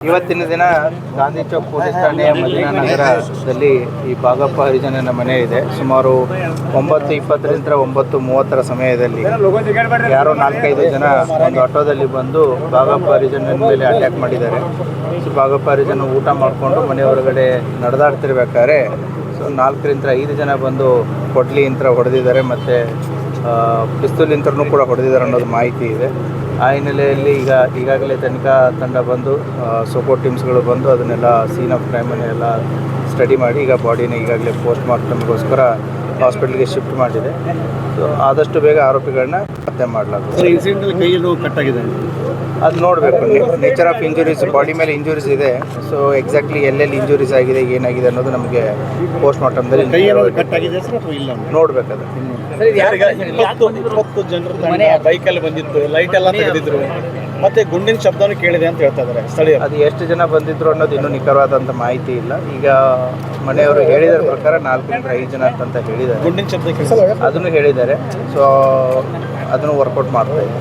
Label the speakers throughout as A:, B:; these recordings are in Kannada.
A: ಇವತ್ತಿನ ದಿನ ಗಾಂಧಿ ಚೌಕ್ ಪೊಲೀಸ್ ಠಾಣೆಯ ಮದೀನಾ ನಗರದಲ್ಲಿ ಈ ಬಾಗಪ್ಪ ಹರಿಜನನ ಮನೆ ಇದೆ. ಸುಮಾರು ಒಂಬತ್ತು ಇಪ್ಪತ್ತರಿಂದ ಒಂಬತ್ತು ಮೂವತ್ತರ ಸಮಯದಲ್ಲಿ ಯಾರೋ ನಾಲ್ಕೈದು ಜನ ಒಂದು ಆಟೋದಲ್ಲಿ ಬಂದು ಬಾಗಪ್ಪ ಹರಿಜನನ ಮೇಲೆ ಅಟ್ಯಾಕ್ ಮಾಡಿದ್ದಾರೆ. ಸೊ ಬಾಗಪ್ಪ ಹರಿಜನ ಊಟ ಮಾಡಿಕೊಂಡು ಮನೆ ಹೊರಗಡೆ ನಡೆದಾಡ್ತಿರ್ಬೇಕಾದ್ರೆ ಸೊ ನಾಲ್ಕರಿಂದ ಐದು ಜನ ಬಂದು ಕೊಡ್ಲಿ ಯಂತ್ರ ಹೊಡೆದಿದ್ದಾರೆ ಮತ್ತು ಪಿಸ್ತೂಲ್ ಯಂತ್ರನೂ ಕೂಡ ಹೊಡೆದಿದ್ದಾರೆ ಅನ್ನೋದು ಮಾಹಿತಿ ಇದೆ. ಆ ಹಿನ್ನೆಲೆಯಲ್ಲಿ ಈಗ ಈಗಾಗಲೇ ತನಿಖಾ ತಂಡ ಬಂದು ಸೋಪೋ ಟೀಮ್ಸ್ಗಳು ಬಂದು ಅದನ್ನೆಲ್ಲ ಸೀನ್ ಆಫ್ ಕ್ರೈಮನ್ನೆಲ್ಲ ಸ್ಟಡಿ ಮಾಡಿ ಈಗ ಬಾಡಿನ ಈಗಾಗಲೇ ಪೋಸ್ಟ್ ಮಾರ್ಟಮ್ಗೋಸ್ಕರ ಹಾಸ್ಪಿಟ್ಲಿಗೆ ಶಿಫ್ಟ್ ಮಾಡಿದೆ. ಸೊ ಆದಷ್ಟು ಬೇಗ ಆರೋಪಿಗಳನ್ನ ಪತ್ತೆ ಮಾಡಲಾಗುತ್ತೆ.
B: ಕೈಯಲ್ಲೂ ಕಟ್ಟಾಗಿದೆ
A: ಅದು ನೋಡಬೇಕು. ನೇಚರ್ ಆಫ್ ಇಂಜುರೀಸ್ ಬಾಡಿ ಮೇಲೆ ಇಂಜುರೀಸ್ ಇದೆ. ಸೊ ಎಕ್ಸಾಕ್ಟ್ಲಿ ಎಲ್ಲೆಲ್ಲಿ ಇಂಜುರೀಸ್ ಆಗಿದೆ ಏನಾಗಿದೆ ಅನ್ನೋದು ನಮಗೆ ಪೋಸ್ಟ್ ಮಾರ್ಟಮ್ದಲ್ಲಿ
B: ನೋಡಬೇಕು
A: ಅದು.
B: ಇಪ್ಪತ್ತು ಜನರು ಬೈಕಲ್ಲಿ ಬಂದಿತ್ತು ಲೈಟ್ ಎಲ್ಲ ತೆಗೆದಿದ್ರು. ಮತ್ತೆ ಗುಂಡಿನ ಶಬ್ದನೂ ಕೇಳಿದೆ ಅಂತ ಹೇಳ್ತಾ ಇದ್ದಾರೆ ಸ್ಥಳೀಯ
A: ಅದು ಎಷ್ಟು ಜನ ಬಂದಿದ್ರು ಅನ್ನೋದು ಇನ್ನೂ ನಿಖರವಾದಂಥ ಮಾಹಿತಿ ಇಲ್ಲ. ಈಗ ಮನೆಯವರು ಹೇಳಿದ ಪ್ರಕಾರ ನಾಲ್ಕರಿಂದ ಐದು ಜನ ಅಂತ ಹೇಳಿದ್ದಾರೆ.
B: ಗುಂಡಿನ ಶಬ್ದ ಕೇಳಿದೆ.
A: ಅದನ್ನು ಹೇಳಿದ್ದಾರೆ. ಸೊ ಅದನ್ನು ವರ್ಕೌಟ್ ಮಾಡ್ತಾ ಇದ್ದಾರೆ.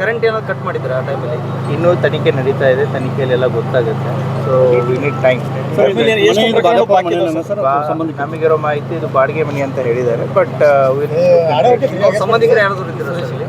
C: ಕರೆಂಟ್ ಏನೋ ಕಟ್ ಮಾಡಿದ್ರ ಆ ಟೈಮಲ್ಲಿ
A: ಇನ್ನೂ ತನಿಖೆ ನಡೀತಾ ಇದೆ. ತನಿಖೆಯಲ್ಲೆಲ್ಲ ಗೊತ್ತಾಗುತ್ತೆ. ಸೊ ಯುನಿಟ್ ಟೈಮ್ ನಮಗಿರೋ ಮಾಹಿತಿ ಇದು ಬಾಡಿಗೆ ಮನೆ ಅಂತ ಹೇಳಿದ್ದಾರೆ. ಬಟ್
C: ಸಂಬಂಧಿಕರು ಯಾರು ಇದ್ದೀರಾ ಅಲ್ಲಿ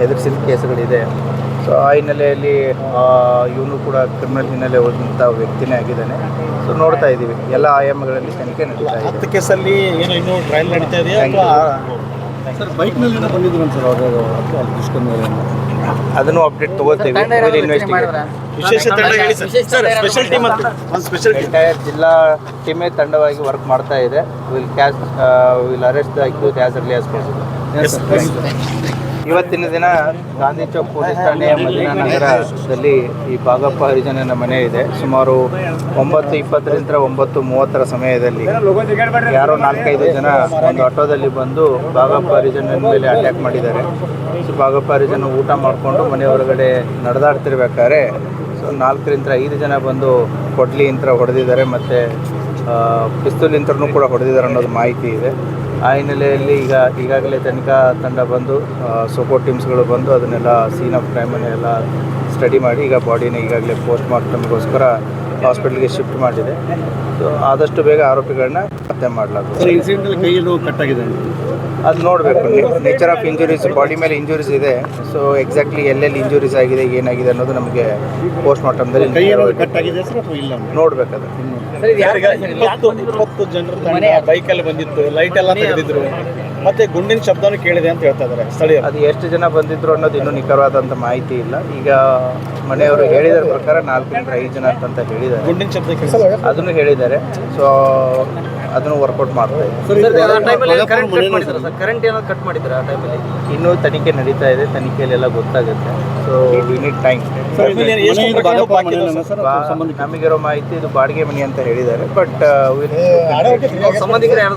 A: ಹೆದರ್ಸಿದ ಕೇಸುಗಳಿದೆ. ಸೊ ಆ ಹಿನ್ನೆಲೆಯಲ್ಲಿ ಇವನು ಕೂಡ ಕ್ರಿಮಿನಲ್ ಹಿನ್ನೆಲೆ ಹೋದಂಥ ವ್ಯಕ್ತಿನೇ ಆಗಿದ್ದಾನೆ. ಸೊ ನೋಡ್ತಾ ಇದ್ದೀವಿ. ಎಲ್ಲ ಆಯಾಮಗಳಲ್ಲಿ ತನಿಖೆ ನಡೀತಾ ಇದೆ.
B: ಹತ್ತು ಕೇಸಲ್ಲಿ ಏನೋ ಇನ್ನೂ ಟ್ರಯಲ್ ನಡೀತಾ ಇದೆಯಾ ಸರ್ ಬೈಕ್ನಲ್ಲಿ ಏನೋ ಬಂದಿದ್ರು ಸರ್? ಅವರು
A: ಅದನ್ನು ಅಪ್ಡೇಟ್ ತಗೋತೀವಿ. ಇನ್ವೆಸ್ಟಿಗೇಟ್
B: ವಿಶೇಷ ತಂಡ ಹೇಳಿ sir. Sir special team special
A: entire ಜಿಲ್ಲಾ ಟೀಮೇ ತಂಡವಾಗಿ ವರ್ಕ್ ಮಾಡ್ತಾ ಇದೆ. Will catch will arrest the accused as early as possible ಇವತ್ತಿನ ದಿನ ಗಾಂಧಿ ಚೌಕ್ ಪೊಲೀಸ್ ಠಾಣೆಯ ಮದೀನಾ ನಗರದಲ್ಲಿ ಈ ಭಾಗಪ್ಪ ಹರಿಜನನ ಮನೆ ಇದೆ. ಸುಮಾರು ಒಂಬತ್ತು ಇಪ್ಪತ್ತರಿಂದ ಒಂಬತ್ತು ಮೂವತ್ತರ ಸಮಯದಲ್ಲಿ ಯಾರೋ ನಾಲ್ಕೈದು ಜನ ಒಂದು ಆಟೋದಲ್ಲಿ ಬಂದು ಭಾಗಪ್ಪ ಹರಿಜನನ ಮೇಲೆ ಅಟ್ಯಾಕ್ ಮಾಡಿದ್ದಾರೆ. ಸೊ ಬಾಗಪ್ಪ ಹರಿಜನ ಊಟ ಮಾಡಿಕೊಂಡು ಮನೆ ಹೊರಗಡೆ ನಡೆದಾಡ್ತಿರ್ಬೇಕಾದ್ರೆ ಸೊ ನಾಲ್ಕರಿಂದ ಐದು ಜನ ಬಂದು ಕೊಡ್ಲಿ ಇಂತ್ರ ಹೊಡೆದಿದ್ದಾರೆ ಮತ್ತು ಪಿಸ್ತೂಲ್ ಯಂತ್ರನೂ ಕೂಡ ಹೊಡೆದಿದ್ದಾರೆ ಅನ್ನೋದು ಮಾಹಿತಿ ಇದೆ. ಆ ಹಿನ್ನೆಲೆಯಲ್ಲಿ ಈಗ ಈಗಾಗಲೇ ತನಿಖಾ ತಂಡ ಬಂದು ಸೋಕೋ ಟೀಮ್ಸ್ಗಳು ಬಂದು ಅದನ್ನೆಲ್ಲ ಸೀನ್ ಆಫ್ ಕ್ರೈಮನ್ನೆಲ್ಲ ಸ್ಟಡಿ ಮಾಡಿ ಈಗ ಬಾಡಿನ ಈಗಾಗಲೇ ಪೋಸ್ಟ್ ಮಾರ್ಟಮ್ಗೋಸ್ಕರ ಹಾಸ್ಪಿಟ್ಲಿಗೆ ಶಿಫ್ಟ್ ಮಾಡಿದೆ. ಸೊ ಆದಷ್ಟು ಬೇಗ ಆರೋಪಿಗಳನ್ನ ಪತ್ತೆ ಮಾಡಲಾಗುತ್ತೆ
B: ಕೈಯಲ್ಲಿ ಕಟ್ಟಾಗಿದೆ
A: ಅದು ನೋಡಬೇಕು. ನೇಚರ್ ಆಫ್ ಇಂಜುರೀಸ್ ಬಾಡಿ ಮೇಲೆ ಇಂಜುರೀಸ್ ಇದೆ. ಸೊ ಎಕ್ಸಾಕ್ಟ್ಲಿ ಎಲ್ಲೆಲ್ಲಿ ಇಂಜುರೀಸ್ ಆಗಿದೆ ಏನಾಗಿದೆ ಅನ್ನೋದು ನಮಗೆ ಪೋಸ್ಟ್ ಮಾರ್ಟಮ್ದಲ್ಲಿ
B: ಕಟ್ ಆಗಿದೆ ಸರ್ ಅಥವಾ ಇಲ್ಲ
A: ನೋಡ್ಬೇಕದು.
B: ಇಪ್ಪತ್ತು ಜನರು ಬೈಕಲ್ಲಿ ಬಂದಿತ್ತು ಲೈಟ್ ಎಲ್ಲ ತೆಗೆದಿದ್ರು. ಮತ್ತೆ ಗುಂಡಿನ ಶಬ್ದನೂ ಕೇಳಿದೆ ಅಂತ ಹೇಳ್ತಾ ಇದ್ದಾರೆ ಸ್ಥಳೀಯ
A: ಅದು ಎಷ್ಟು ಜನ ಬಂದಿದ್ರು ಅನ್ನೋದು ಇನ್ನೂ ನಿಖರವಾದಂಥ ಮಾಹಿತಿ ಇಲ್ಲ. ಈಗ ಮನೆಯವರು ಹೇಳಿದ ಪ್ರಕಾರ ನಾಲ್ಕರಿಂದ ಐದು ಜನ ಅಂತ ಹೇಳಿದ್ದಾರೆ.
B: ಗುಂಡಿನ ಶಬ್ದ ಕೇಳಿದೆ.
A: ಅದನ್ನು ಹೇಳಿದ್ದಾರೆ. ಸೊ ಅದನ್ನು ವರ್ಕೌಟ್ ಮಾಡ್ತಾರೆ ಇದ್ದಾರೆ.
C: ಆ ಟೈಮಲ್ಲಿ ಕರೆಂಟ್ ಕಟ್ ಮಾಡಿದ್ರ ಸರ್? ಕರೆಂಟ್ ಏನೋ ಕಟ್ ಮಾಡಿದ್ರೆ ಆ ಟೈಮಲ್ಲಿ
A: ಇನ್ನೂ ತನಿಖೆ ನಡೀತಾ ಇದೆ. ತನಿಖೆಯಲ್ಲೆಲ್ಲ ಗೊತ್ತಾಗುತ್ತೆ. ಸೊ ವಿ ನೀಡ್ ಟೈಮ್ ನಮಗಿರೋ ಮಾಹಿತಿ ಇದು ಬಾಡಿಗೆ ಮನೆ ಅಂತ ಹೇಳಿದ್ದಾರೆ. ಬಟ್
C: ಸಂಬಂಧಿಕರು ಯಾರು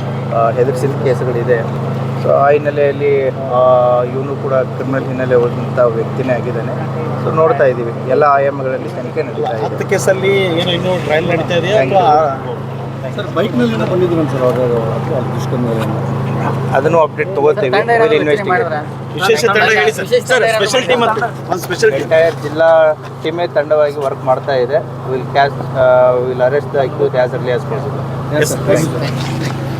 A: ಹೆದರ್ಸಿದ ಕೇಸುಗಳಿದೆ. ಸೊ ಆ ಹಿನ್ನೆಲೆಯಲ್ಲಿ ಇವನು ಕೂಡ ಕ್ರಿಮಿನಲ್ ಹಿನ್ನೆಲೆ ಹೋದಂಥ ವ್ಯಕ್ತಿನೇ ಆಗಿದ್ದಾನೆ. ಸೊ ನೋಡ್ತಾ ಇದ್ದೀವಿ. ಎಲ್ಲ ಆಯಾಮಗಳಲ್ಲಿ ತನಿಖೆ ನಡೀತಾ ಇದೆ.
B: ಹತ್ತು ಕೇಸಲ್ಲಿ ಏನೋ ಇನ್ನೂ ಟ್ರಯಲ್ ನಡೀತಾ ಇದೆ ಸರ್ ಬೈಕ್ನಲ್ಲಿ ಏನೋ ಬಂದಿದ್ರು ಸರ್ ಅವರು
A: ಅದನ್ನು ಅಪ್ಡೇಟ್ ತಗೋತೀವಿ ಇನ್ವೆಸ್ಟಿಗೇಟ್.
B: ವಿಶೇಷ ತಂಡ ಹೇಳಿ sir. Sir special team special
A: entire ಜಿಲ್ಲಾ ಟೀಮೇ ತಂಡವಾಗಿ ವರ್ಕ್ ಮಾಡ್ತಾ ಇದೆ. Will catch will arrest the accused as early as possible